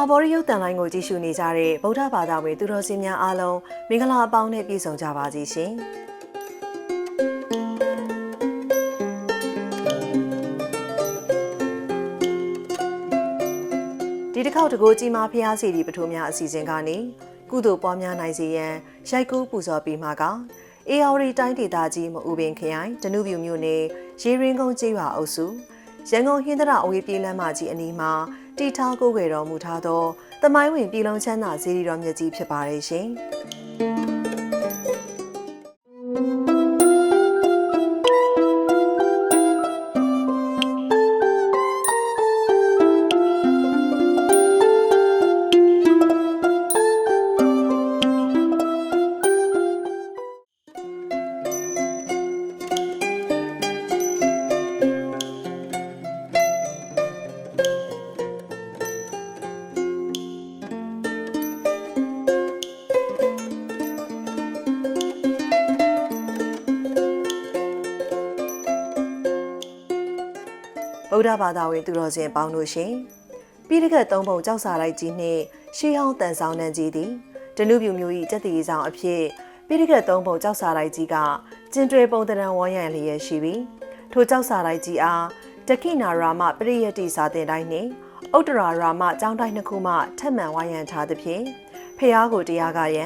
မဟာဗောဓရုပ်တန်လိုင်းကိုကြည့်ရှုနေကြတဲ့ဗုဒ္ဓဘာသာဝင်သူတော်စင်များအားလုံးမင်္ဂလာအပေါင်းနဲ့ပြည့်စုံကြပါစေရှင်။ဒီတစ်ခေါက်တကူကြီးမားဖျားစီဒီပထိုးများအစီအစဉ်ကနေကုသိုလ်ပွားများနိုင်စေရန်ရိုက်ကူးပူဇော်ပြီးမှကအေယာဝတီတိုင်းဒေသကြီးမအူပင်ခရိုင်ဒနုပြူမြို့နယ်ရေရင်းကုန်းကျေးရွာအုပ်စုရန်ကုန်ဟင်းသရအဝေးပြေးလမ်းမကြီးအနီးမှာတီထားကိုယ်ွယ်တော်မူထားသောတမိုင်းဝင်ပြည်လုံးချမ်းသာစေတီတော်မြတ်ကြီးဖြစ်ပါတယ်ရှင်။ ဗုဒ္ဓဘာသာဝင်သူတော်စင်ပေါင်းတို့ရှင်ပြီးတကက်သုံးပုံကြောက်စာလိုက်ကြီးနှင့်ရှေးဟောင်းတန်ဆောင်နှံကြီးသည်ဒနုပြူမျိုး၏တက်တည်ဆောင်အဖြစ်ပြီးတကက်သုံးပုံကြောက်စာလိုက်ကြီးကကျင်တွယ်ပုံတရံဝန်းရံလျက်ရှိပြီးထိုကြောက်စာလိုက်ကြီးအားတခိနာရာမပရိယတ္တိစာတင်တိုင်းနှင့်ဥတ္တရာရာမကျောင်းတိုင်းနှစ်ခုမှထက်မှန်ဝိုင်းရန်ထားသဖြင့်ဖះကိုတရားကယံ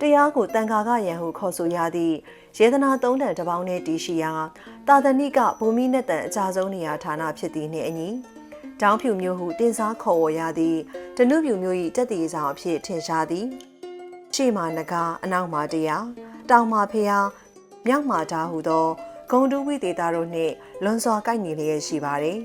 တရားကိုတန်ခါကယံဟုခေါ်ဆိုရသည့်ယေဒနာသုံးတန်တစ်ပေါင်းနဲ့တည်ရှိရာတာသနိကဘူမိနဲ့တန်အကြဆုံးနေရာဌာနဖြစ်သည်နှင့်အညီတောင်းဖြူမျိုးဟုတင်စားခေါ်ဝေါ်ရသည့်တနုဖြူမျိုး၏တက်တည်ဆောင်အဖြစ်ထင်ရှားသည်ရှေ့မှနဂါအနောက်မှတရားတောင်မှဖျားမြောက်မှဓာဟုသောဂုံတူဝိသေတာတို့နှင့်လွန်စွာကိုက်ညီလျက်ရှိပါသည်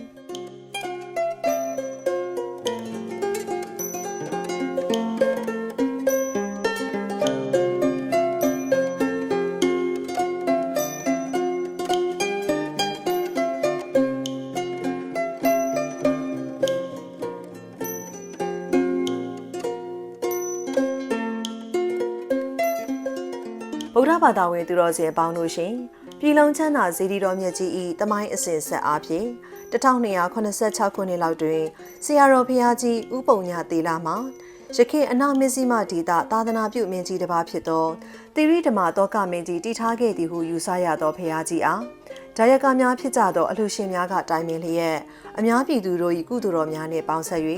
ဗုဒ္ဓဘာသာဝင်သူတော်စင်အပေါင်းတို့ရှင်ပြည်လုံးချမ်းသာဇေဒီတော်မြတ်ကြီးဤတမိုင်းအစဉ်ဆက်အားဖြင့်1286ခုနှစ်လောက်တွင်ဆရာတော်ဘုရားကြီးဥပုံညာတေလာမှာရခေအနာမစ္စည်းမဒေတာသာသနာပြုမင်းကြီးတစ်ပါးဖြစ်သောတိရိဓမ္မတောကမင်းကြီးတည်ထားခဲ့သည်ဟုယူဆရသောဘုရားကြီးအားဒါယကများဖြစ်ကြသောအလှရှင်များကတိုင်ပင်လျက်အများပြည်သူတို့၏ကုသိုလ်တော်များနှင့်ပေါင်းဆက်၍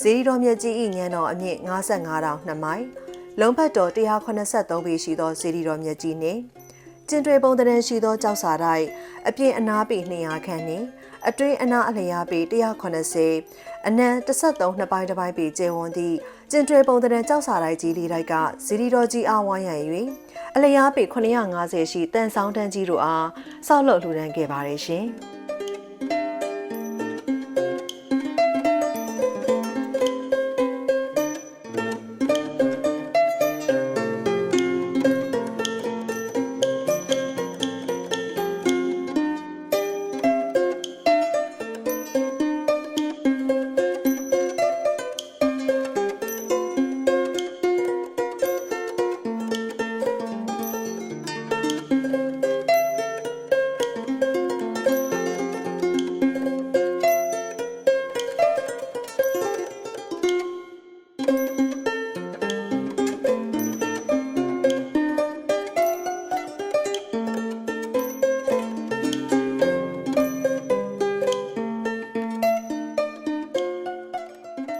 ဇေဒီတော်မြတ်ကြီး၏ဉာဏ်တော်အမြင့်55တောင်2မိုင် လုံးဖက်တော်183ပေရှိသောစေတီတော်မြတ်ကြီးနှင့်ကျင်တွေပုံတရံရှိသောကြောက်စာတိုက်အပြင်အနာပေ200ခန့်နှင့်အတွင်းအနာအလျားပေ180အနံ33နှစ်ပိုင်းတစ်ပိုင်းပေကျယ်ဝန်းသည့်ကျင်တွေပုံတရံကြောက်စာတိုက်ကြီးလေးတိုက်ကစေတီတော်ကြီးအားဝိုင်းရန်၍အလျားပေ950ရှိတန်ဆောင်တန်းကြီးတို့အားဆောက်လုပ်လှူဒန်းခဲ့ပါတယ်ရှင်။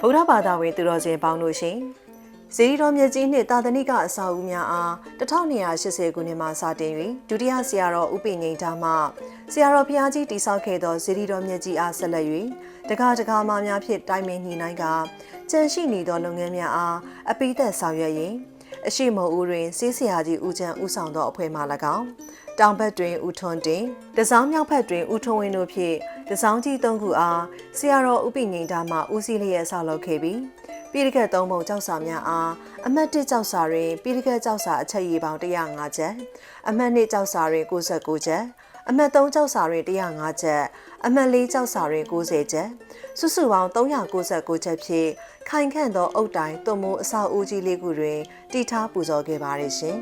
ဗုဒ္ဓဘာသာဝင်သူတော်စင်ပေါင်းတို့ရှင်ဇေဒီတော်မြတ်ကြီးနှင့်တာသနိကအစာအုပ်များအား1280ခုနှစ်မှစတင်၍ဒုတိယဆရာတော်ဥပိငိမ့်သားမှဆရာတော်ဘုရားကြီးတိဆောက်ခဲ့သောဇေဒီတော်မြတ်ကြီးအားဆက်လက်၍တကားတကားမှများဖြင့်တိုင်ပင်ညှိနှိုင်းကကြန့်ရှိနေသောလုပ်ငန်းများအားအပိသက်ဆောင်ရွက်ရင်း အရှိမဦးတွင်စေးဆရာကြီးဦးချမ်းဦးဆောင်သောအဖွဲ့မှ၎င်းတောင်ဘက်တွင်ဦးထွန်းတင်တစောင်းမြောက်ဘက်တွင်ဦးထွန်းဝင်းတို့ဖြင့်တစောင်းကြီးသုံးခုအားဆရာတော်ဥပိငိန်တာမှဦးစီးလျက်ဆောက်လုပ်ခဲ့ပြီးပြည်တကက်သုံးပုံကြောက်စာများအားအမှတ်1ကြောက်စာတွင်ပြည်တကက်ကြောက်စာအချက်ရည်ပေါင်း105ချက်အမှတ်2ကြောက်စာတွင်69ချက်အမှတ်3ကြောက်စာတွင်105ချက်အမှတ်4ကြောက်စာတွင်90ချက်စုစုပေါင်း399ချက်ဖြင့် ခိုင်ခန့်သောအုတ်တိုင်သွမိုးအဆောက်အဦကြီးလေးခုတွင်တည်ထားပူဇော်ခဲ့ပါတယ်ရှင်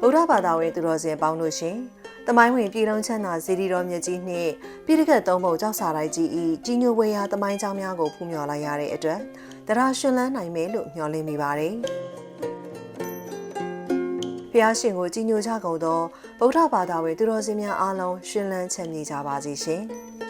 ဗုဒ္ဓဘာသာဝင်သူတော်စင်ပေါင်းတို့ရှင်တမိုင်းဝင်ပြည်လုံးချမ်းသာဇေဒီတော်မြတ်ကြီးနှင့်ပြည်တကက်သုံးပုံကြောက်စာလိုက်ကြီးဤကြီးညိုဝေဟာတမိုင်းเจ้าများကိုဖူးမြော်လိုက်ရတဲ့အတွက်တရားရှင်လန်းနိုင်မယ်လို့မျှော်လင့်မိပါတယ်။ဖျားရှင်ကိုကြီးညိုကြကုန်သောဗုဒ္ဓဘာသာဝင်သူတော်စင်များအားလုံးရှင်လန်းချမ်းမြေကြပါစေရှင်။